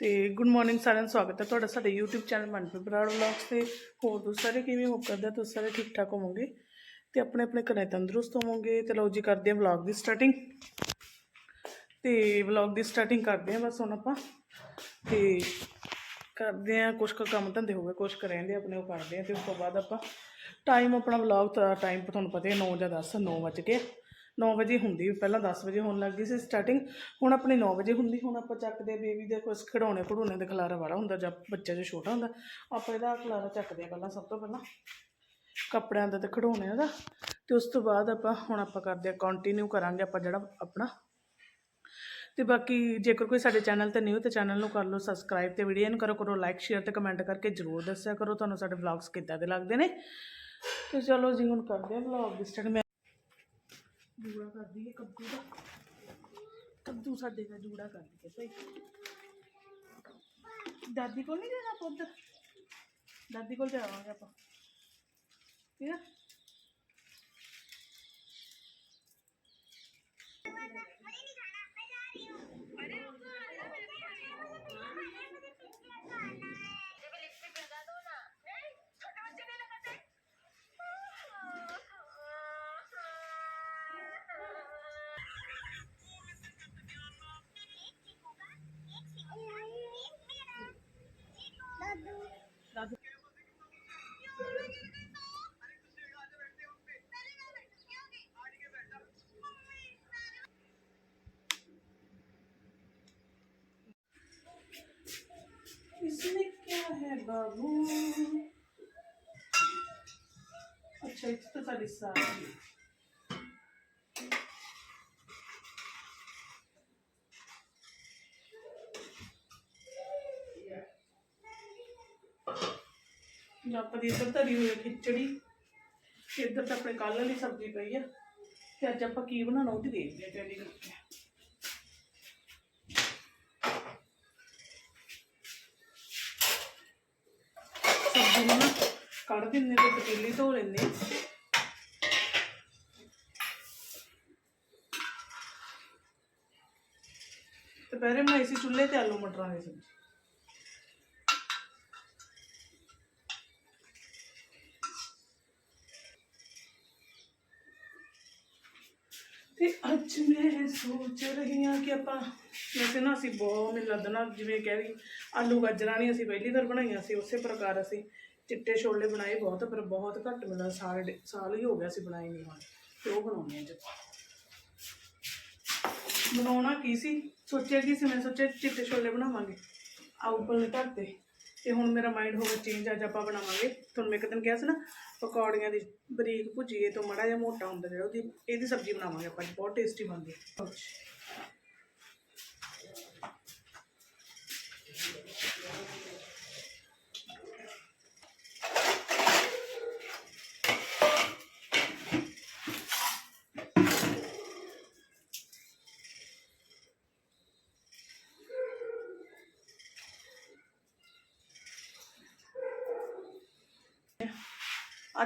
ਤੇ good morning ਸਾਰਿਆਂ ਨੂੰ ਸਵਾਗਤ ਹੈ ਤੁਹਾਡਾ ਸਾਡੇ YouTube channel Manpreet Brar vlogs ਤੇ। ਹੋਰ ਤੁਸੀਂ ਸਾਰੇ ਕਿਵੇਂ ਹੋ? ਕਰਦੇ ਤੁਸੀਂ ਸਾਰੇ ਠੀਕ ਠਾਕ ਹੋਵੋਗੇ। ਤੇ ਆਪਣੇ ਆਪਣੇ ਘਰੇ ਤੰਦਰੁਸਤ ਹੋਵੋਗੇ। ਤੇ ਲਓ ਜੀ ਕਰਦੇ ਹਾਂ ਵਲੌਗ ਦੀ ਸਟਾਰਟਿੰਗ ਤੇ ਵਲੌਗ ਦੀ ਸਟਾਰਟਿੰਗ ਕਰਦੇ ਹਾਂ ਬਸ ਹੁਣ ਆਪਾਂ। ਤੇ ਕਰਦੇ ਹਾਂ ਕੁਛ ਕੁ ਕੰਮ ਧੰਦੇ ਹੋ ਗਏ, ਕੁਛ ਕੁ ਰਹਿੰਦੇ ਆਪਣੇ ਉਹ ਕਰਦੇ ਹਾਂ। ਤੇ ਉਸ ਤੋਂ ਬਾਅਦ ਆਪਾਂ ਟਾਈਮ ਆਪਣਾ ਵਲੌਗ ਦਾ ਟਾਈਮ ਤੁਹਾਨੂੰ ਪਤਾ ਹੈ 9 ਜਾਂ 10 9 ਵਜੇ ਕੇ। 9 ਵਜੇ ਹੁੰਦੀ, ਪਹਿਲਾਂ 10 ਵਜੇ ਹੋਣ ਲੱਗ ਗਈ ਸੀ ਸਟਾਰਟਿੰਗ ਹੁਣ ਆਪਣੀ 9 ਵਜੇ ਹੁੰਦੀ, ਹੁਣ ਆਪਾਂ ਚੱਕਦੇ ਬੇਬੀ ਦੇ ਕੁਛ ਖਿਡੌਣੇ ਖਿਡੌਣੇ ਦੇ ਖਲਾਰਾ ਵਾਲਾ ਹੁੰਦਾ ਜਦ ਬੱਚਾ ਜੋ ਛੋਟਾ ਹੁੰਦਾ, ਆਪਾਂ ਇਹਦਾ ਖਲਾਰਾ ਚੱਕਦੇ ਆ ਪਹਿਲਾਂ ਸਭ ਤੋਂ ਪਹਿਲਾਂ। ਕੱਪੜਿਆਂ ਦਾ ਤੇ ਖਿਡੌਣਿਆਂ ਦਾ, ਤੇ ਉਸ ਤੋਂ ਬਾਅਦ ਆਪਾਂ ਹੁਣ ਆਪਾਂ ਕਰਦੇ ਆ ਕੰਟੀਨਿਊ ਕਰਾਂਗੇ ਆਪਾਂ ਜਿਹੜਾ ਆਪਣਾ। ਤੇ ਬਾਕੀ ਜੇਕਰ ਕੋਈ ਸਾਡੇ ਚੈਨਲ ਤੇ ਨਿਊ ਤੇ ਚੈਨਲ ਨੂੰ ਕਰ ਲਓ ਸਬਸਕ੍ਰਾਈਬ ਤੇ ਵੀਡੀਓ ਨੂੰ ਕਰੋ ਕਰੋ ਲਾਈਕ ਸ਼ੇਅਰ ਤੇ ਕਮੈਂਟ ਕਰਕੇ ਜਰੂਰ ਦੱਸਿਆ ਕਰੋ, ਤੁਹਾਨੂੰ ਸਾਡੇ ਵਲੌਗਸ ਕਿੱਦਾਂ ਦੇ ਲੱਗਦੇ ਨੇ। ਤੇ ਚਲੋ ਜੀ, ਹੁਣ ਕਰਦੇ ਆ ਵਲੌਗ ਦੀ ਸਟਾਰਟ ਜੂੜਾ ਕਰਦੀ ਹੈ ਕੱਦੂ ਦਾ। ਕੱਦੂ ਸਾਡੇ ਦਾ ਜੂੜਾ ਕਰਦੀ ਹੈ ਭਾਈ ਦਾਦੀ ਕੋਲ ਨਹੀਂ ਜਾਣਾ ਪੁੱਤ? ਦਾਦੀ ਕੋਲ ਜਾਵਾਂਗੇ ਆਪਾਂ। ਠੀਕ ਹੈ बाबू अच्छा इस तो सारी सारी ਜਾਂ ਆਪਾਂ ਦੀ ਇੱਧਰ ਧਰੀ ਹੋਈ ਹੈ ਖਿਚੜੀ ਤੇ ਇੱਧਰ ਤਾਂ ਆਪਣੇ ਕੱਲ੍ਹ ਵਾਲੀ ਸਬਜ਼ੀ ਪਈ ਆ ਤੇ ਅੱਜ ਆਪਾਂ ਕੀ ਬਣਾਉਣਾ ਉਹ ਵੀ ਦੇਖਦੇ ਆ ਤਿਆਰੀ ਕਰਕੇ ਕੱਢ ਦਿੰਦੇ ਤੇ ਪਤੀਲੀ ਧੋ ਲੈਂਦੇ ਦੁਪਹਿਰੇ ਬਣਾਈ ਸੀ ਚੁੱਲ੍ਹੇ ਤੇ ਆਲੂ ਮਟਰਾਂ ਦੀ ਸਬਜ਼ੀ ਤੇ ਅੱਜ ਮੈਂ ਸੋਚ ਰਹੀ ਹਾਂ ਕਿ ਆਪਾਂ, ਵੈਸੇ ਨਾ ਅਸੀਂ ਬਹੁਤ, ਮੈਨੂੰ ਲੱਗਦਾ ਨਾ ਜਿਵੇਂ ਕਹਿ ਰਹੀ, ਆਲੂ ਗਾਜਰਾਂ ਨਹੀਂ ਅਸੀਂ ਪਹਿਲੀ ਵਾਰ ਬਣਾਈਆਂ ਸੀ, ਉਸੇ ਪ੍ਰਕਾਰ ਅਸੀਂ ਚਿੱਟੇ ਛੋਲੇ ਬਣਾਏ ਬਹੁਤ, ਪਰ ਬਹੁਤ ਘੱਟ ਮਿਲਦਾ। ਸਾਲ ਡੇ- ਸਾਲ ਹੀ ਹੋ ਗਿਆ ਸੀ ਬਣਾਏ ਨਹੀਂ ਹੁਣ। ਤੇ ਉਹ ਬਣਾਉਣੇ ਅੱਜ। ਬਣਾਉਣਾ ਕੀ ਸੀ? ਸੋਚਿਆ ਕੀ ਸੀ? ਮੈਂ ਸੋਚਿਆ ਚਿੱਟੇ ਛੋਲੇ ਬਣਾਵਾਂਗੇ। ਆ ਨੇ ਧਰਤੇ ਤੇ। ਹੁਣ ਮੇਰਾ ਮਾਈਂਡ ਹੋ ਗਿਆ ਚੇਂਜ ਅੱਜ ਆਪਾਂ ਬਣਾਵਾਂਗੇ। ਤੁਹਾਨੂੰ ਮੈਂ ਇੱਕ ਦਿਨ ਕਿਹਾ ਸੀ ਨਾ, ਪਕੌੜੀਆਂ ਦੀ ਬਰੀਕ ਭੁਜੀਏ ਤੋਂ ਮੜਾ ਜਿਹਾ ਮੋਟਾ ਹੁੰਦਾ ਜਿਹੜਾ ਉਹਦੀ, ਇਹਦੀ ਸਬਜ਼ੀ ਬਣਾਵਾਂਗੇ ਆਪਾਂ, ਬਹੁਤ ਟੇਸਟੀ ਬਣਦੀ ਹੈ।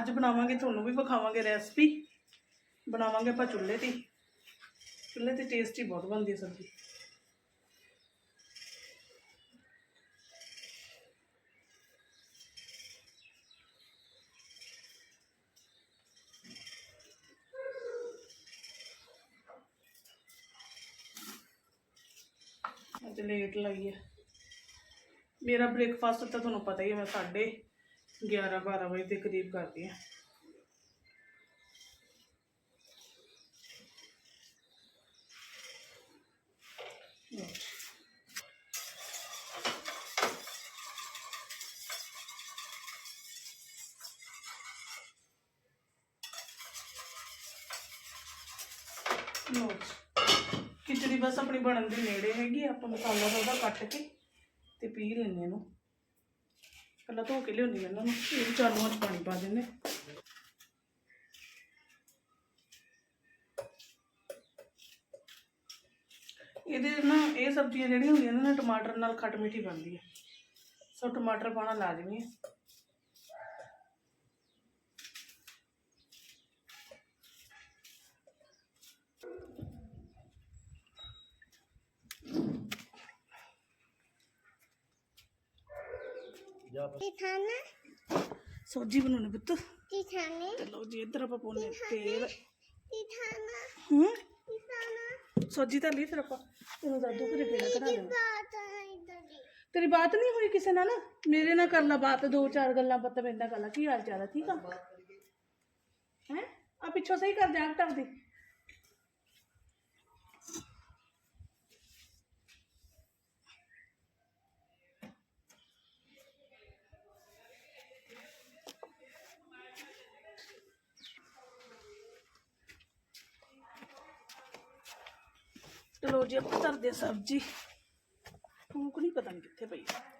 ਅੱਜ ਬਣਾਵਾਂਗੇ, ਤੁਹਾਨੂੰ ਵੀ ਵਿਖਾਵਾਂਗੇ ਰੈਸਪੀ ਬਣਾਵਾਂਗੇ ਆਪਾਂ ਚੁੱਲ੍ਹੇ ਤੇ। ਹੀ। ਚੁੱਲ੍ਹੇ ਤੇ ਟੇਸਟੀ ਬਹੁਤ ਬਣਦੀ ਹੈ ਸਬਜ਼ੀ। ਅੱਜ ਲੇਟ ਲਈ ਹੈ। ਮੇਰਾ ਬ੍ਰੇਕਫਾਸਟ ਤਾਂ ਤੁਹਾਨੂੰ ਪਤਾ ਹੀ ਹੈ, ਮੈਂ ਸਾਢੇ 11 12 ਵਜੇ ਦੇ ਕਰੀਬ ਕਰਦੀ ਹਾਂ ਖਿਚੜੀ ਬਸ ਆਪਣੀ ਬਣਨ ਦੇ ਨੇੜੇ ਹੈਗੀ ਆਪਾਂ ਮਸਾਲਾ ਤਾਂ ਕੱਟ ਕੇ ਤੇ ਪੀ ਲੈਂਦੇ ਇਹਨੂੰ। ਪਹਿਲਾਂ ਧੋ ਕੇ ਲਿਆਉਂਦੀ ਹਾਂ ਇਹਨਾਂ ਨੂੰ ਇਹ ਵੀ ਚਾਲੂਆਂ 'ਚ ਪਾਣੀ ਪਾ ਦਿੰਦੇ ਇਹਦੇ ਨਾ, ਇਹ ਸਬਜ਼ੀਆਂ ਜਿਹੜੀਆਂ ਹੁੰਦੀਆਂ ਨੇ ਨਾ, ਟਮਾਟਰ ਨਾਲ ਖੱਟ ਮਿੱਠੀ ਬਣਦੀ ਹੈ। ਸੋ ਟਮਾਟਰ ਪਾਣਾ ਲਾਜ਼ਮੀ ਹੈ। Titana, ਸਬਜ਼ੀ ਬਣਾਉਣੀ ਪੁੱਤ। Titane, ਤੇ ਲਓ ਜੀ ਇੱਧਰ ਆਪਾਂ ਪਾਉਣੇ ਤੇਲ। Titana, ਹੂੰ? Titana. ਸਬਜ਼ੀ ਤਾਂ ਲਈ ਫਿਰ ਆਪਾਂ। ਤੈਨੂੰ ਦਾਦੂ ਘਰੇ ਕਿਹੜਾ ਕਢਾ idari. ਤੇਰੀ ਬਾਤ ਨਹੀਂ ਹੋਈ ਕਿਸੇ ਨਾਲ? ਮੇਰੇ ਨਾਲ ਕਰ ਲਾ ਬਾਤ ਦੋ ਚਾਰ ਗੱਲਾਂ ਪਤਾ ਪੈਂਦਾ ਕਰ ਲਾ। ਕੀ ਹਾਲ ਚਾਲ ਹੈ ਠੀਕ ਆ? ਹੈ? ਆ ਪਿੱਛੋਂ ਸਹੀ ਕਰ ਜਾ ਟੱਕਦੀ ਚਲੋ ਜੀ ਆਪਾਂ ਧਰਦੇ ਹਾਂ ਸਬਜ਼ੀ। ਭੂਖ ਨਹੀਂ ਪਤਾ ਨਹੀਂ ਕਿੱਥੇ ਪਈ। ਹੈ।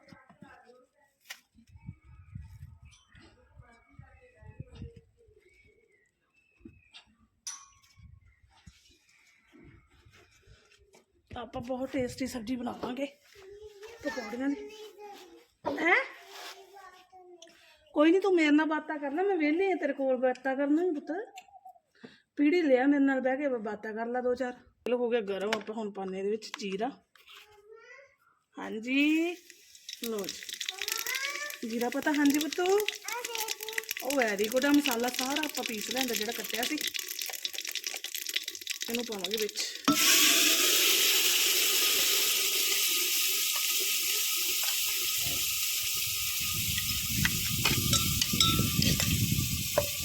ਆਪਾਂ ਬਹੁਤ ਟੇਸਟੀ ਸਬਜ਼ੀ ਬਣਾਵਾਂਗੇ। ਪਕੌੜੀਆਂ ਦੀ। ਹੈ? ਕੋਈ ਨਹੀਂ ਤੂੰ ਮੇਰੇ ਨਾਲ ਬਾਤਾਂ ਕਰਨਾ ਮੈਂ ਵਿਹਲੀ ਆ ਤੇਰੇ ਕੋਲ, ਬਾਤਾਂ ਕਰਨਾ ਹੀ ਪੁੱਤ। ਪੀੜੀ ਲਿਆ ਮੇਰੇ ਨਾਲ, ਬਹਿ ਕੇ ਬਾਤਾਂ ਕਰ ਲਾ ਦੋ ਚਾਰ। ਚਲੋ ਹੋ ਗਿਆ ਗਰਮ, ਆਪਾਂ ਹੁਣ ਪਾਣੇ ਇਹਦੇ ਵਿੱਚ ਜੀਰਾ। ਹਾਂਜੀ। ਲੋ ਜੀ। ਜੀਰਾ ਪਤਾ, ਹਾਂਜੀ ਪੁੱਤੂ? ਉਹ ਵੈਰੀ ਗੁੱਡ ਆ, ਮਸਾਲਾ ਸਾਰਾ ਆਪਾਂ ਪੀਸ ਲੈਂਦਾ ਜਿਹੜਾ ਕੱਟਿਆ ਸੀ। ਇਹਨੂੰ ਪਾਵਾਂਗੇ ਵਿੱਚ।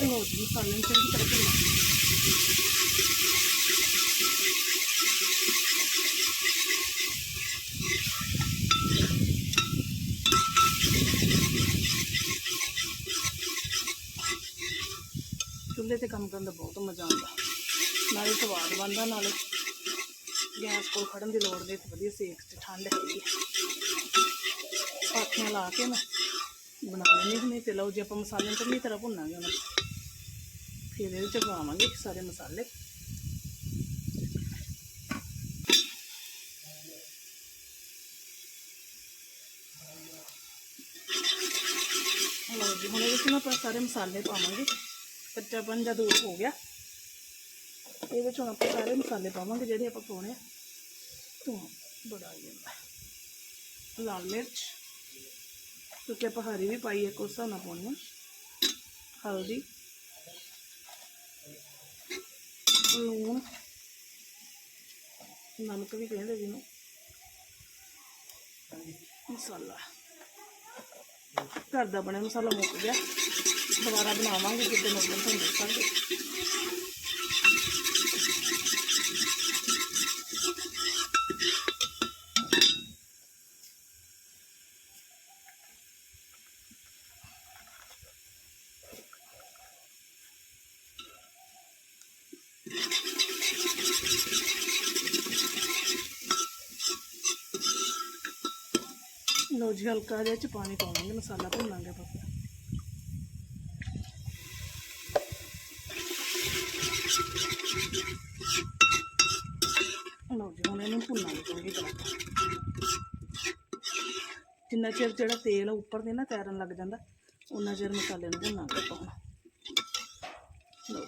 ਲੋ ਜੀ ਮਸਾਲੇ ਨੂੰ ਚੰਗੀ ਤਰ੍ਹਾਂ ਭੁੰਨਣਾ ਚੁੱਲ੍ਹੇ ਤੇ ਕੰਮ ਕਰਨ ਦਾ ਬਹੁਤ ਮਜ਼ਾ ਆਉਂਦਾ। ਨਾਲੇ ਸਵਾਦ ਬਣਦਾ, ਨਾਲੇ ਗੈਸ ਕੋਲ ਖੜਨ ਦੀ ਲੋੜ ਨਹੀਂ ਤੇ ਵਧੀਆ ਸੇਕ ਤੇ ਠੰਡ ਹੈਗੀ ਪਾਥੀਆਂ ਲਾ ਕੇ ਮੈਂ ਬਣਾ ਲੈਣੀ ਹੁੰਦੀ ਤੇ ਲਓ ਜੇ, ਆਪਾਂ ਮਸਾਲੇ ਨੂੰ ਚੰਗੀ ਤਰ੍ਹਾਂ ਭੁੰਨਾਂਗੇ ਉਹਨਾਂ ਫਿਰ ਇਹਦੇ 'ਚ ਪਾਵਾਂਗੇ ਸਾਰੇ ਮਸਾਲੇ। ਲਓ ਜੀ, ਹੁਣ ਇਹਦੇ ਵਿੱਚ ਮੈਂ ਆਪਾਂ ਸਾਰੇ ਮਸਾਲੇ ਪਾਵਾਂਗੇ। ਕੱਚਾਪਨ ਜਾਂ ਦੂਰ ਹੋ ਗਿਆ। ਇਹਦੇ ਵਿੱਚ ਹੁਣ ਆਪਾਂ ਸਾਰੇ ਮਸਾਲੇ ਪਾਵਾਂਗੇ ਜਿਹੜੇ ਆਪਾਂ ਪਾਉਣੇ ਆ। ਧੂੰਆਂ ਬੜਾ ਆ ਜਾਂਦਾ ਲਾਲ ਮਿਰਚ, ਕਿਉਂਕਿ ਆਪਾਂ ਹਰੀ ਵੀ ਪਾਈ ਹੈ ਕੋਸਾ ਨਾ ਪਾਉਣੀ ਹਲਦੀ, ਲੂਣ, ਨਮਕ ਵੀ ਕਹਿੰਦੇ ਜਿਹਨੂੰ। ਮਸਾਲਾ। ਘਰ ਦਾ ਬਣਿਆ ਮਸਾਲਾ ਮੁੱਕ ਗਿਆ। ਦੁਬਾਰਾ ਬਣਾਵਾਂਗੇ ਕਿਤੇ ਨੂੰ ਤੁਹਾਨੂੰ ਦੱਸਾਂਗੇ। ਲੋ ਜੀ, ਹਲਕਾ ਜਿਹਾ ਚ ਪਾਣੀ ਪਾਵਾਂਗੇ, ਮਸਾਲਾ ਭੁੰਨਾਂਗੇ ਆਪਾਂ ਫਿਰ। ਲਓ ਜੀ ਹੁਣ ਇਹਨੂੰ ਭੁੰਨਾਂਗੇ ਚੰਗੀ ਤਰ੍ਹਾਂ ਜਿੰਨਾ ਚਿਰ ਜਿਹੜਾ ਤੇਲ ਆ ਉੱਪਰ ਦੇ ਨਾ ਤੈਰਨ ਲੱਗ ਜਾਂਦਾ ਉਹਨਾਂ ਚਿਰ ਮਸਾਲੇ ਨੂੰ ਭੁੰਨਾਂਗੇ ਆਪਾਂ ਹੁਣ ਲਓ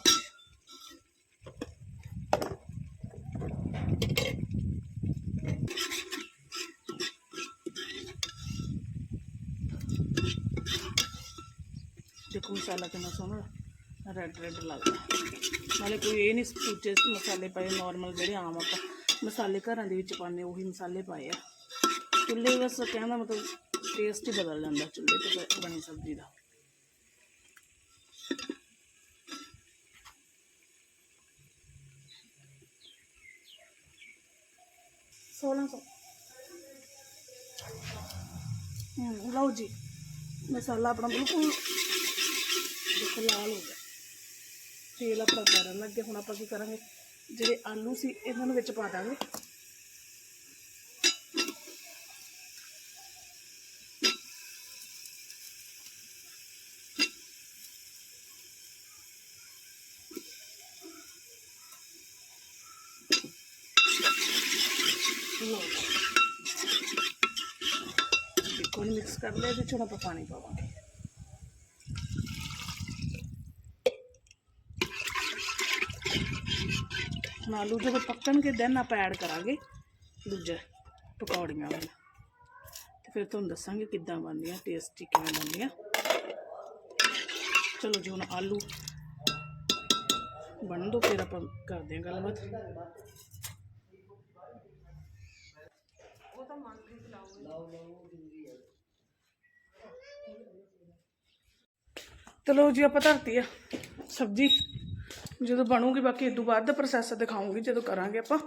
ਦੇਖੋ ਮਸਾਲਾ ਕਿੰਨਾ ਸੋਹਣਾ ਰੈੱਡ ਰੈੱਡ ਲੱਗਦਾ। ਨਾਲੇ ਕੋਈ ਇਹ ਨਹੀਂ ਸੂਚੇ ਮਸਾਲੇ ਪਾਏ ਨਾਰਮਲ ਜਿਹੜੇ ਆਮ ਆਪਾਂ ਮਸਾਲੇ ਘਰਾਂ ਦੇ ਵਿੱਚ ਪਾਉਂਦੇ, ਉਹੀ ਮਸਾਲੇ ਪਾਏ ਆ। ਚੁੱਲ੍ਹੇ ਬਸ ਕਹਿੰਦਾ ਮਤਲਬ ਟੇਸਟ ਹੀ ਬਦਲ ਜਾਂਦਾ ਚੁੱਲ੍ਹੇ ਤੇ ਬਣੀ ਸਬਜ਼ੀ ਦਾ। ਸੋਲਾਂ ਸੌ। ਲਓ ਜੀ ਮਸਾਲਾ ਆਪਣਾ ਬਿਲਕੁਲ ਦੇਖੋ ਲਾਲ ਹੋ ਗਿਆ। ਤੇਲ ਆਪਣਾ ਕਰਨ ਲੱਗੇ ਹੁਣ ਆਪਾਂ ਕੀ ਕਰਾਂਗੇ? ਜਿਹੜੇ ਆਲੂ ਸੀ ਇਹਨਾਂ ਨੂੰ ਵਿੱਚ ਪਾ ਦਾਂਗੇ ਲਓ ਦੇਖੋ ਮਿਕਸ ਕਰ ਲਿਆ ਤੇ ਹੁਣ ਆਪਾਂ ਪਾਣੀ ਪਾਵਾਂਗੇ। ਹੁਣ ਆਲੂ ਜਦੋਂ ਪੱਕਣਗੇ ਦੈਨ ਆਪਾਂ ਐਡ ਕਰਾਂਗੇ ਦੂਜਾ ਪਕੌੜੀਆਂ ਵਾਲਾ। ਤੇ ਫਿਰ ਤੁਹਾਨੂੰ ਦੱਸਾਂਗੇ ਕਿੱਦਾਂ ਬਣਦੀਆਂ ਟੇਸਟੀ ਕਿਵੇਂ ਬਣਦੀਆਂ। ਚਲੋ ਜੀ, ਹੁਣ ਆਲੂ ਬਣ ਦੋ ਫਿਰ ਆਪਾਂ ਕਰਦੇ ਹਾਂ ਗੱਲਬਾਤ। ਚਲੋ ਜੀ, ਆਪਾਂ ਧਰਤੀ ਆ। ਸਬਜ਼ੀ ਜਦੋਂ ਬਣੂਗੀ, ਬਾਕੀ ਇਹ ਤੋਂ ਬਾਅਦ ਦਾ ਪ੍ਰੋਸੈਸ ਦਿਖਾਉਂਗੀ, ਜਦੋਂ ਕਰਾਂਗੇ ਆਪਾਂ।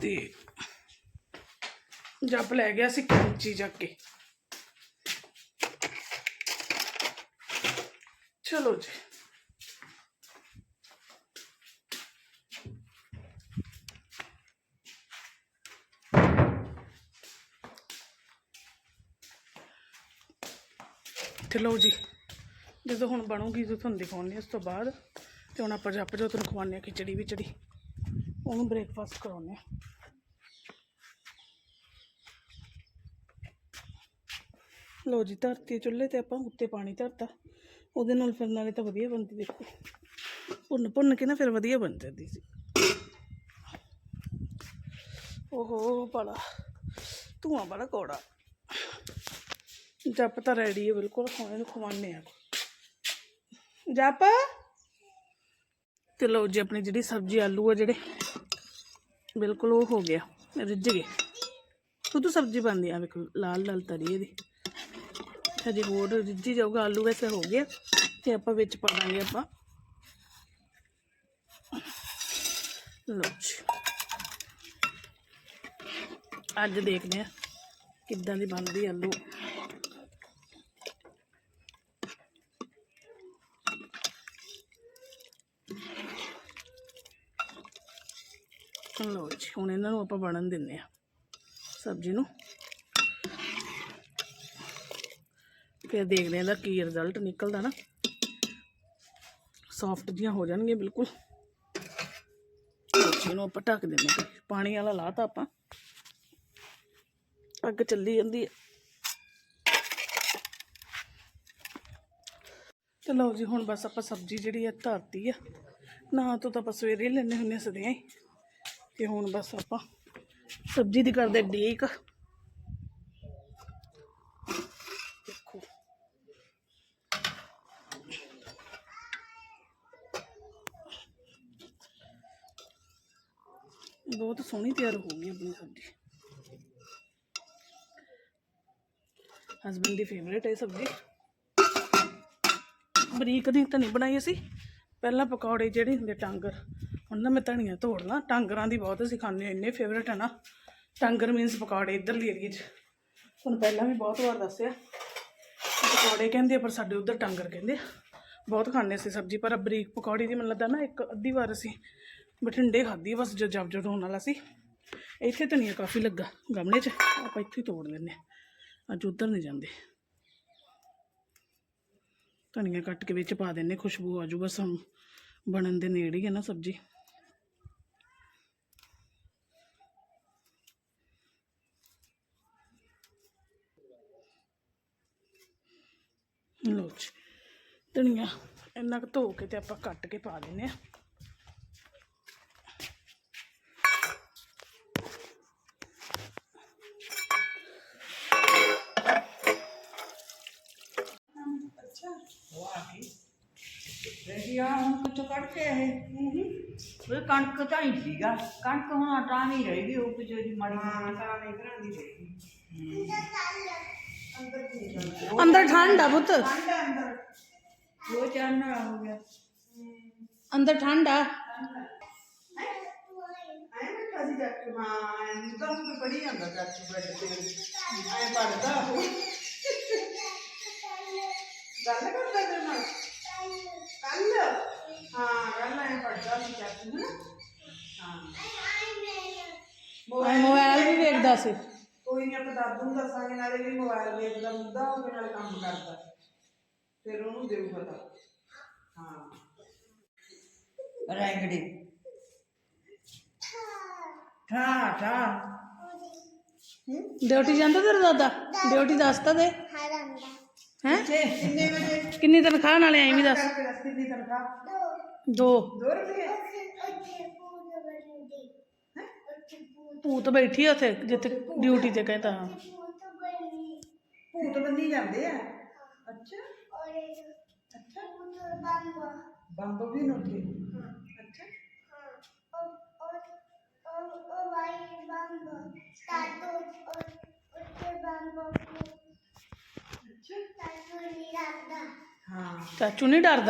ਤੇ ਜੱਪ ਲੈ ਗਿਆ ਸੀ ਕੈਂਚੀ ਚੱਕ ਕੇ। ਚਲੋ ਜੀ। ਤੇ ਲਓ ਜੀ। ਜਦੋਂ ਹੁਣ ਬਣੂਗੀ, ਜਦੋਂ ਤੁਹਾਨੂੰ ਦਿਖਾਉਂਦੇ ਹਾਂ ਉਸ ਤੋਂ ਬਾਅਦ, ਤੇ ਹੁਣ ਆਪਾਂ ਜੱਪ ਜੋ ਤੁਹਾਨੂੰ ਖਵਾਉਂਦੇ ਹਾਂ ਖਿਚੜੀ ਵਿਚੜੀ ਉਹਨੂੰ ਬ੍ਰੇਕਫਾਸਟ ਕਰਾਉਂਦੇ ਹਾਂ ਲਓ ਜੀ, ਧਰਤੀ ਚੁੱਲ੍ਹੇ ਤੇ ਆਪਾਂ ਉੱਤੇ ਪਾਣੀ ਧਰਤਾ। ਉਹਦੇ ਨਾਲ ਫਿਰ ਨਾਲੇ ਤਾਂ ਵਧੀਆ ਬਣਦੀ ਦੇਖੋ। ਭੁੰਨ ਭੁੰਨ ਕੇ ਨਾ ਫਿਰ ਵਧੀਆ ਬਣ ਜਾਂਦੀ ਸੀ। ਓਹੋ, ਬੜਾ ਧੂਆਂ, ਬੜਾ ਕੌੜਾ। ਜੱਪ ਤਾਂ ਰੈਡੀ ਹੈ ਬਿਲਕੁਲ ਹੁਣ ਇਹਨੂੰ ਖਵਾਉਂਦੇ ਆ ਜੱਪ। ਤੇ ਲਓ ਜੀ, ਆਪਣੀ ਜਿਹੜੀ ਸਬਜ਼ੀ ਆਲੂ ਆ ਜਿਹੜੇ, ਬਿਲਕੁਲ ਉਹ ਹੋ ਗਿਆ, ਰਿੱਝ ਗਏ। ਤੂੰ ਸਬਜ਼ੀ ਬਣਦੀ ਆ ਵੇਖੋ, ਲਾਲ ਲਾਲ ਤਰੀ ਇਹਦੀ। ਹਜੇ ਹੋਰ ਰਿੱਝੀ ਜਾਊਗਾ, ਆਲੂ ਵੈਸੇ ਹੋ ਗਿਆ ਤੇ ਆਪਾਂ ਵਿੱਚ ਪਾ ਦਾਂਗੇ ਆਪਾਂ। ਲਓ ਜੀ। ਅੱਜ ਦੇਖਦੇ ਆ ਕਿੱਦਾਂ ਦੀ ਬਣਦੀ ਆਲੂ। ਲਓ ਜੀ ਹੁਣ ਇਹਨਾਂ ਨੂੰ ਆਪਾਂ ਬਣਨ ਦਿੰਦੇ ਆ ਸਬਜ਼ੀ ਨੂੰ। ਫਿਰ ਦੇਖਦੇ ਆਂ ਦਾ ਕੀ ਰਿਜ਼ਲਟ ਨਿਕਲਦਾ ਨਾ। ਸੌਫਟ ਜੀਆਂ ਹੋ ਜਾਣਗੀਆਂ ਬਿਲਕੁਲ। ਲਓ ਜੀ, ਇਹਨੂੰ ਆਪਾਂ ਢੱਕ ਦਿੰਦੇ ਹਾਂ। ਪਾਣੀ ਵਾਲਾ ਲਾਤਾ ਆਪਾਂ। ਅੱਗ ਚੱਲੀ ਜਾਂਦੀ ਹੈ। ਤੇ ਲਓ ਜੀ ਹੁਣ ਬਸ ਆਪਾਂ ਸਬਜ਼ੀ ਜਿਹੜੀ ਹੈ ਧਰਤੀ ਆ। ਨਾ ਤੋਂ ਤਾਂ ਆਪਾਂ ਸਵੇਰੇ ਹੀ ਲੈਣੇ ਹੁੰਦੇ ਸਦੀਆਂ ਹੀ। ਤੇ ਹੁਣ ਬਸ ਆਪਾਂ ਸਬਜ਼ੀ ਦੀ ਕਰਦੇ ਡੀਕ। ਦੇਖੋ। ਬਹੁਤ ਸੋਹਣੀ ਤਿਆਰ ਹੋ ਗਈ ਆਪਣੀ ਸਬਜ਼ੀ। ਹਸਬੰਦ ਦੀ ਫੇਵਰੇਟ ਹੈ ਸਬਜ਼ੀ। ਬਰੀਕ ਦੀ ਤਾਂ ਨਹੀਂ ਬਣਾਈ ਅਸੀਂ। ਪਹਿਲਾਂ ਪਕੌੜੇ ਜਿਹੜੇ ਹੁੰਦੇ, ਟਾਂਗਰ। ਹੁਣ ਨਾ ਮੈਂ ਧਨੀਆ ਤੋੜ ਲਾਂ, ਟਾਂਗਰਾਂ ਦੀ ਬਹੁਤ ਅਸੀਂ ਖਾਂਦੇ ਇੰਨੇ ਫੇਵਰੇਟ ਹੈ ਨਾ। ਟਾਂਗਰ ਮੀਨਸ ਪਕੌੜੇ ਇੱਧਰਲੀ ਏਰੀਏ 'ਚ। ਹੁਣ ਪਹਿਲਾਂ ਵੀ ਬਹੁਤ ਵਾਰ ਦੱਸਿਆ, ਪਕੌੜੇ ਕਹਿੰਦੇ ਪਰ ਸਾਡੇ ਉਧਰ ਟਾਂਗਰ ਕਹਿੰਦੇ ਬਹੁਤ ਖਾਂਦੇ ਸੀ ਸਬਜ਼ੀ, ਪਰ ਬਰੀਕ ਪਕੌੜੀ ਦੀ ਮੈਨੂੰ ਲੱਗਦਾ ਨਾ ਇੱਕ ਅੱਧੀ ਵਾਰ ਅਸੀਂ ਬਠਿੰਡੇ ਖਾਧੀ ਬਸ ਜਦ ਜਬ ਜਦ ਹੋਣ ਵਾਲਾ ਸੀ। ਇੱਥੇ ਧਨੀਆ ਕਾਫੀ ਲੱਗਾ, ਗਮਲੇ 'ਚ, ਆਪਾਂ ਇੱਥੇ ਹੀ ਤੋੜ ਲੈਂਦੇ ਹਾਂ। ਅੱਜ ਉਧਰ ਨਹੀਂ ਜਾਂਦੇ। ਧਨੀਆ ਕੱਟ ਕੇ ਵਿੱਚ ਪਾ ਦਿੰਨੇ ਖੁਸ਼ਬੂ ਆਜੂ, ਬਸ ਹੁਣ ਬਣਨ ਦੇ ਨੇੜੇ ਹੀ ਹੈ ਨਾ ਸਬਜ਼ੀ। ਲਓ ਜੀ ਧਨੀਆ ਇੰਨਾ ਕੁ ਧੋ ਕੇ ਤੇ ਆਪਾਂ ਕੱਟ ਕੇ ਪਾ ਦਿੰਨੇ ਆ ਉਹ ਕਣਕ ਤਾਂ ਹੀ ਸੀਗਾ ਕਣਕ ਹੁਣ ਤਾਂ ਨਹੀਂ ਰਹੀ ਵੀ। ਉਹ ਦੀ ਮਾੜੀ ਹਾਂ ਤਾਂ ਨਹੀਂ ਘਰਾਂਦੀ ਅੰਦਰ ਠੰਡ ਆ ਪੁੱਤ ਉਹ ਚਾਨਣਾ ਹੋ ਗਿਆ ਅੰਦਰ ਠੰਡ ਆ ਐਂ ਬੈਠਾ ਸੀ ਜੱਟ ਮਾਂ ਐਂ ਤਾਂ ਉਹ ਪੜੀ ਜਾਂਦਾ ਜੱਟ ਬੈਠ ਕੇ ਐਂ ਹਾਂ ਹਾਂ ਕੋਈ ਨਹੀਂ ਆਪਾਂ ਦਾਦੂ ਨੂੰ ਦੱਸਾਂਗੇ ਨਾਲੇ ਵੀ ਮੋਬਾਈਲ ਵੇਚਦਾ ਮੁੱਦਾ ਉਹਦੇ ਨਾਲ ਕੰਮ ਕਰਦਾ। ਫਿਰ ਉਹਨੂੰ ਦੇਊ ਪਤਾ। ਹਾਂ। ਰੈਂਗੜੀ। ਠਾ ਠਾ। ਡਿਊਟੀ ਜਾਂਦਾ ਤੇਰਾ ਦਾਦਾ? ਡਿਊਟੀ ਦੱਸਤਾ ਦੇ। ਹਰੰਦਾ ਹੈ ਕਿੰਨੇ ਵਜੇ? ਕਿੰਨੀ ਤਨਖਾਹ ਨਾਲੇ ਐਂ ਵੀ ਦੱਸ। ਦੀ ਤਨਖਾਹ? ਦੋ। 2 ਰੁਪਏ? ਭੂਤ ਬੈਠੀ ਆ ਉੱਥੇ ਜਿੱਥੇ ਡਿਊਟੀ ਤੇ ਕਹਿੰਦਾ ਹਾਂ ਭੂਤ ਬੰਨੀ ਜਾਂਦੇ ਆ ਅੱਛਾ ਅੱਛਾ ਬੰਬ ਵੀ ਨੋਟੀ ਅੱਛਾ चाचू नहीं डर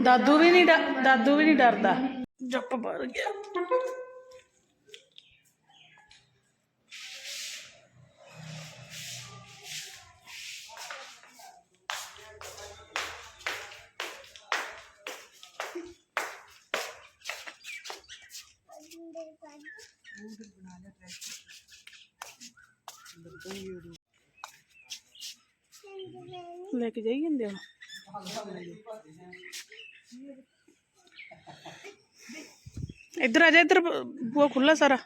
दादू भी नहीं डर दादू भी नहीं डरता जप ਭਰ गया ਲੈ ਕੇ ਜਾਈ ਜਾਂਦੇ ਹੁਣ। ਇੱਧਰ ਆ ਜਾ, ਇੱਧਰ ਬੂਆ ਖੁੱਲਾ ਸਾਰਾ।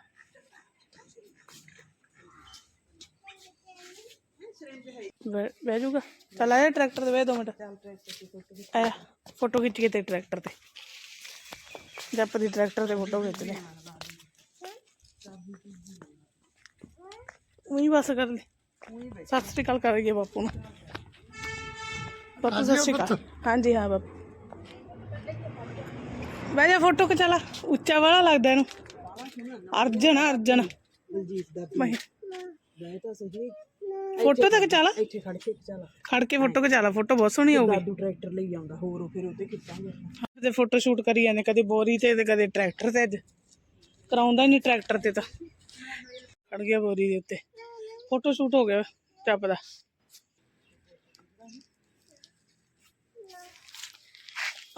ਬਹਿ ਜਾਊਗਾ। ਚੱਲ ਆਇਆ ਟਰੈਕਟਰ ਤੇ, ਬਹਿ ਦੋ ਮਿੰਟ। ਆਇਆ, ਫੋਟੋ ਖਿੱਚ ਕੇ ਤੇ ਟਰੈਕਟਰ ਤੇ। ਜੱਪ ਦੀ ਟਰੈਕਟਰ ਤੇ ਫੋਟੋ ਖਿੱਚਦੇ ਉਹੀ ਬਸ ਕਰ ਲਈ। ਸਤਿ ਸ੍ਰੀ ਅਕਾਲ ਕਰਾਂਗੇ ਬਾਪੂ ਨੂੰ ਬਾਪੂ ਸਤਿ ਸ੍ਰੀ ਅਕਾਲ। ਹਾਂਜੀ ਹਾਂ ਬਾਪੂ। ਬਹਿ ਜਾ ਫੋਟੋ ਖਿਚਾ ਲਾ। ਉੱਚਾ ਵਾਲਾ ਲੱਗਦਾ ਇਹਨੂੰ। ਅਰਜਨ ਅਰਜਨ। ਬਲਜੀਤ ਦਾ ਮੈਂ ਬਹਿ ਤਾਂ ਸਹੀ ਫੋਟੋ ਤਾਂ ਖਿਚਾ ਲਾ। ਇੱਥੇ ਖੜ ਕੇ ਚੱਲ ਖੜ ਕੇ ਫੋਟੋ ਫੋਟੋ ਬਹੁਤ ਸੋਹਣੀ ਹੋਊਗੀ। ਦਾਦੂ ਟਰੈਕਟਰ ਲਈ ਆਉਂਦਾ। ਹੋਰ ਫਿਰ ਉਹਤੇ ਖਿੱਚਾਂਗੇ ਤੇ ਫੋਟੋ ਸ਼ੂਟ ਕਰੀ ਜਾਂਦੇ। ਕਦੇ ਬੋਰੀ ਤੇ ਤੇ ਕਦੇ ਟਰੈਕਟਰ ਤੇ ਅੱਜ। ਕਰਾਉਂਦਾ ਹੀ ਨਹੀਂ ਟਰੈਕਟਰ ਤੇ ਤਾਂ। ਖੜ ਗਿਆ ਬੋਰੀ ਦੇ ਉੱਤੇ। ਫੋਟੋ ਸ਼ੂਟ ਹੋ ਗਿਆ ਚੱਪ ਦਾ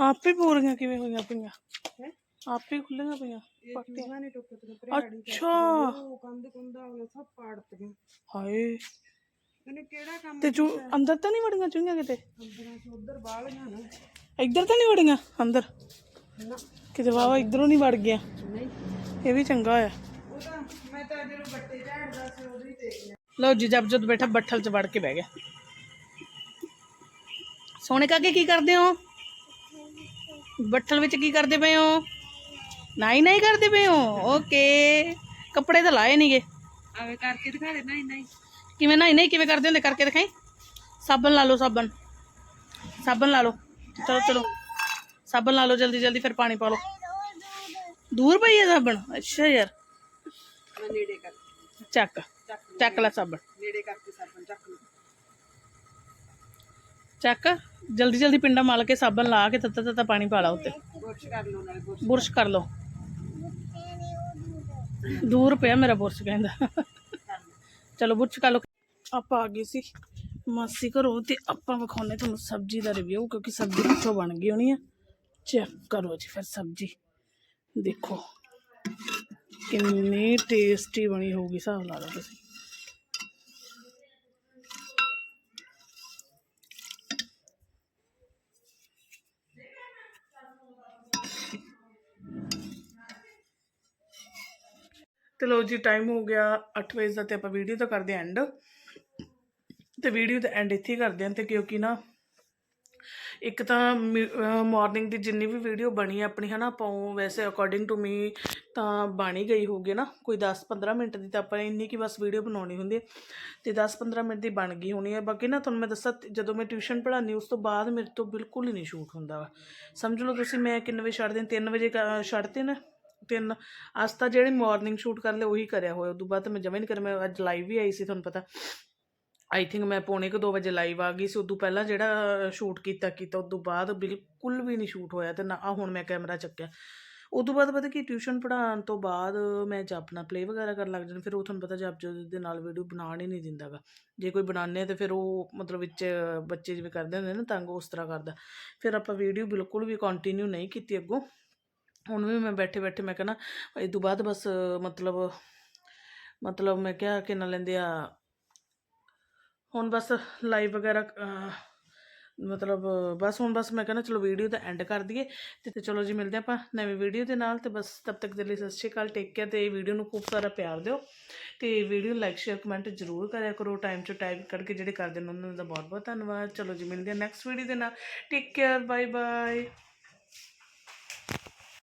ਆਪੇ ਪੂਰੀਆਂ ਕਿਵੇਂ ਹੋਈਆਂ ਪਈਆਂ? ਆਪੇ ਖੁੱਲੀਆਂ ਪਈਆਂ ਪੱਟੀਆਂ। ਨੇ ਟੁੱਕ ਟੁੱਕ ਅੱਛਾ। ਉਹ ਕੰਧ ਕੁੰਦਾ ਉਹਨੇ ਸਭ ਪਾੜ ਤੀਆਂ ਹਾਏ। ਇਹਨੇ ਕਿਹੜਾ ਕੰਮ ਤੇ ਚੂ ਅੰਦਰ ਤਾਂ ਨਹੀਂ ਵੜੀਆਂ ਚੂਹੀਆਂ ਕਿਤੇ? ਅੰਦਰਾਂ ਚ ਉਧਰ ਬਾਹਲੀਆਂ ਨਾ। ਇੱਧਰ ਤਾਂ ਨਹੀਂ ਵੜੀਆਂ? ਅੰਦਰ। ਕਿਤੇ ਵਾਵਾ ਇੱਧਰੋਂ ਨਹੀਂ ਵੜ ਗਿਆ। ਨਹੀਂ। ਇਹ ਵੀ ਚੰਗਾ ਹੋਇਆ। ਉਹ ਤਾਂ ਮੈਂ ਤਾਂ ਜਦੋਂ ਬੱਟੇ ਝਾੜਦਾ ਸੀ ਉਦੋਂ ਹੀ ਦੇਖ ਲਿਆ ਲਓ ਜੀ ਜਬ ਜਦ ਬੈਠਾ ਬੱਠਲ 'ਚ ਵੜ ਕੇ ਬਹਿ ਗਿਆ ਸੋਨੇ ਕਾਕੇ ਕੀ ਕਰਦੇ ਹੋ ਬੱਠਲ ਵਿੱਚ ਕੀ ਕਰਦੇ ਪਏ ਹੋ ਨਹੀਂ ਨਹੀਂ ਕਰਦੇ ਪਏ ਹੋ ਓਕੇ ਕੱਪੜੇ ਤਾਂ ਲਾਏ ਨਹੀਂਗੇ ਆਵੇ ਕਰਕੇ ਦਿਖਾ ਦੇ ਨਹੀਂ ਨਹੀਂ ਕਿਵੇਂ ਨਹੀਂ ਨਹੀਂ ਕਿਵੇਂ ਕਰਦੇ ਹੁੰਦੇ ਕਰਕੇ ਦਿਖਾਈ ਸਾਬਣ ਲਾ ਲਓ ਸਾਬਣ ਸਾਬਣ ਲਾ ਲਓ ਚਲੋ ਚਲੋ ਸਾਬਣ ਲਾ ਲਓ ਜਲਦੀ ਜਲਦੀ ਫਿਰ ਪਾਣੀ ਪਾ ਲਓ ਦੂਰ ਪਈ ਹੈ ਸਾਬਣ ਅੱਛਾ ਯਾਰ ਮੈਂ ਨੇੜੇ ਕਰ ਚੱਕ ਚੱਕ ਲੈ ਸਾਬਣ ਨੇੜੇ ਕਰਕੇ ਸਾਬਣ ਚੱਕ ਲਓ ਚੱਕ ਜਲਦੀ ਜਲਦੀ ਪਿੰਡਾ ਮਲ ਕੇ ਸਾਬਣ ਲਾ ਕੇ ਤੱਤਾ ਤੱਤਾ ਪਾਣੀ ਪਾ ਲਾ ਉੱਤੇ ਬੁਰਸ਼ ਕਰ ਲਓ ਨਾਲੇ ਬੁਰਸ਼ ਬੁਰਸ਼ ਕਰ ਲਓ ਦੂਰ ਪਿਆ ਮੇਰਾ ਬੁਰਸ਼ ਕਹਿੰਦਾ ਚਲੋ ਬੁਰਸ਼ ਕਰ ਲਓ ਆਪਾਂ ਆ ਗਏ ਸੀ ਮਾਸੀ ਘਰੋਂ ਤੇ ਆਪਾਂ ਵਿਖਾਉਣੇ ਤੁਹਾਨੂੰ ਸਬਜ਼ੀ ਦਾ ਰਿਵਿਊ ਕਿਉਂਕਿ ਸਬਜ਼ੀ ਕਿੱਥੋਂ ਬਣ ਗਈ ਹੋਣੀ ਆ ਚੈੱਕ ਕਰੋ ਜੀ ਫਿਰ ਸਬਜ਼ੀ ਦੇਖੋ ਕਿੰਨੀ ਟੇਸਟੀ ਬਣੀ ਹੋਊਗੀ, ਹਿਸਾਬ ਲਾ ਲਓ ਤੁਸੀਂ। ਤੇ ਲੋ ਜੀ ਟਾਈਮ ਹੋ ਗਿਆ 8 ਵਜੇ ਦਾ ਤੇ ਆਪਾਂ ਵੀਡੀਓ ਤਾਂ ਕਰਦੇ ਐਂਡ ਤੇ ਵੀਡੀਓ ਦਾ ਐਂਡ ਇੱਥੇ ਕਰਦੇ ਹਾਂ ਤੇ ਕਿਉਂਕਿ ਨਾ ਇੱਕ ਤਾਂ ਮੋਰਨਿੰਗ ਦੀ ਜਿੰਨੀ ਵੀ ਵੀਡੀਓ ਬਣੀ ਹੈ ਆਪਣੀ, ਹਨਾ, ਆਪਾਂ ਉਹ ਵੈਸੇ ਅਕੋਰਡਿੰਗ ਟੂ ਮੀ ਤਾਂ ਬਣ ਹੀ ਗਈ ਹੋਊਗੀ ਨਾ। ਕੋਈ 10-15 ਮਿੰਟ ਦੀ ਤਾਂ ਆਪਾਂ ਨੇ ਇੰਨੀ ਕੀ ਬਸ ਵੀਡੀਓ ਬਣਾਉਣੀ ਹੁੰਦੀ ਹੈ ਤੇ 10-15 ਮਿੰਟ ਦੀ ਬਣ ਗਈ ਹੋਣੀ ਹੈ ਬਾਕੀ ਨਾ ਤੁਹਾਨੂੰ ਮੈਂ ਦੱਸਾਂ, ਜਦੋਂ ਮੈਂ ਟਿਊਸ਼ਨ ਪੜ੍ਹਾਉਂਦੀ ਉਸ ਤੋਂ ਬਾਅਦ ਮੇਰੇ ਤੋਂ ਬਿਲਕੁਲ ਹੀ ਨਹੀਂ ਸ਼ੂਟ ਹੁੰਦਾ ਵਾ। ਸਮਝ ਲਓ ਤੁਸੀਂ, ਮੈਂ ਕਿੰਨੇ ਵਜੇ ਛੱਡਦੇ 3 ਵਜੇ ਛੱਡਦੇ ਛੱਡਤੇ ਨਾ, ਤਿੰਨ, ਅੱਜ ਤਾਂ ਜਿਹੜੇ ਮਾਰਨਿੰਗ ਸ਼ੂਟ ਕਰ ਲਏ, ਉਹੀ ਕਰਿਆ ਹੋਇਆ। ਉਦੋਂ ਬਾਅਦ ਤਾਂ ਮੈਂ ਜਮਾ ਨਹੀਂ ਕਰ ਮੈਂ ਅੱਜ ਲਾਈਵ ਵੀ ਆਈ ਸੀ, ਤੁਹਾਨੂੰ ਪਤਾ। ਆਈ ਥਿੰਕ ਮੈਂ ਪੌਣੇ ਕੁ 2 ਵਜੇ ਲਾਈਵ ਆ ਗਈ ਸੀ, ਉਦੋਂ ਪਹਿਲਾਂ ਜਿਹੜਾ ਸ਼ੂਟ ਕੀਤਾ ਕੀਤਾ, ਉਦੋਂ ਬਾਅਦ ਬਿਲਕੁਲ ਵੀ ਨਹੀਂ ਸ਼ੂਟ ਹੋਇਆ ਤੇ ਨਾ, ਆਹ ਹੁਣ ਮੈਂ ਕੈਮਰਾ ਚੱਕਿਆ। ਉਦੋਂ ਬਾਅਦ ਪਤਾ ਕੀ ਟਿਊਸ਼ਨ ਪੜ੍ਹਾਉਣ ਤੋਂ ਬਾਅਦ ਮੈਂ ਜਾਪਣਾ ਪਲੇ ਵਗੈਰਾ ਕਰਨ ਲੱਗ ਜਾਂਦੀ ਫਿਰ ਉਹ ਤੁਹਾਨੂੰ ਪਤਾ ਜਪ ਦੇ ਨਾਲ ਵੀਡੀਓ ਬਣਾਉਣ ਹੀ ਨਹੀਂ ਦਿੰਦਾਗਾ। ਜੇ ਕੋਈ ਬਣਾਉਂਦੇ ਆ ਤੇ ਫਿਰ ਉਹ ਮਤਲਬ ਵਿੱਚ ਬੱਚੇ ਜਿਵੇਂ ਕਰਦੇ ਹੁੰਦੇ ਨਾ, ਤੰਗ ਉਸ ਤਰ੍ਹਾਂ ਕਰਦਾ। ਫਿਰ ਆਪਾਂ ਵੀਡੀਓ ਬਿਲਕੁਲ ਵੀ ਕੰਟੀਨਿਊ ਨਹੀਂ ਕੀਤੀ ਅੱਗੋਂ। ਹੁਣ ਵੀ ਮੈਂ ਬੈਠੇ ਬੈਠੇ ਮੈਂ ਕਹਿੰਦਾ, ਇਹ ਤੋਂ ਬਾਅਦ ਬਸ ਮਤਲਬ ਮਤਲਬ ਮੈਂ ਕਿਹਾ ਕਿ ਨਾ ਲੈਂਦੇ ਆ ਹੁਣ ਬਸ ਲਾਈਵ ਵਗੈਰਾ ਮਤਲਬ, ਬਸ ਹੁਣ ਬਸ ਮੈਂ ਕਹਿੰਦਾ ਚਲੋ ਵੀਡੀਓ ਦਾ ਐਂਡ ਕਰ ਦਈਏ ਤੇ ਚਲੋ ਜੀ ਮਿਲਦੇ ਆਪਾਂ ਨਵੀਂ ਵੀਡੀਓ ਦੇ ਨਾਲ ਤੇ ਬਸ ਤਬ ਤੱਕ ਦੇ ਲਈ ਸਤਿ ਸ਼੍ਰੀ ਅਕਾਲ ਟੇਕ ਕੇਅਰ ਤੇ ਇਹ ਵੀਡੀਓ ਨੂੰ ਖੂਬ ਸਾਰਾ ਪਿਆਰ ਦਿਓ ਤੇ ਵੀਡੀਓ ਲਾਈਕ ਸ਼ੇਅਰ ਕਮੈਂਟ ਜ਼ਰੂਰ ਕਰਿਆ ਕਰੋ ਟਾਈਮ ਚ ਟਾਈਪ ਕਰਕੇ ਜਿਹੜੇ ਕਰਦੇ ਨੇ ਉਹਨਾਂ ਦਾ ਬਹੁਤ ਬਹੁਤ ਧੰਨਵਾਦ। ਚਲੋ ਜੀ ਮਿਲਦੇ ਹਾਂ ਨੈਕਸਟ ਵੀਡੀਓ ਦੇ ਨਾਲ। Take care bye bye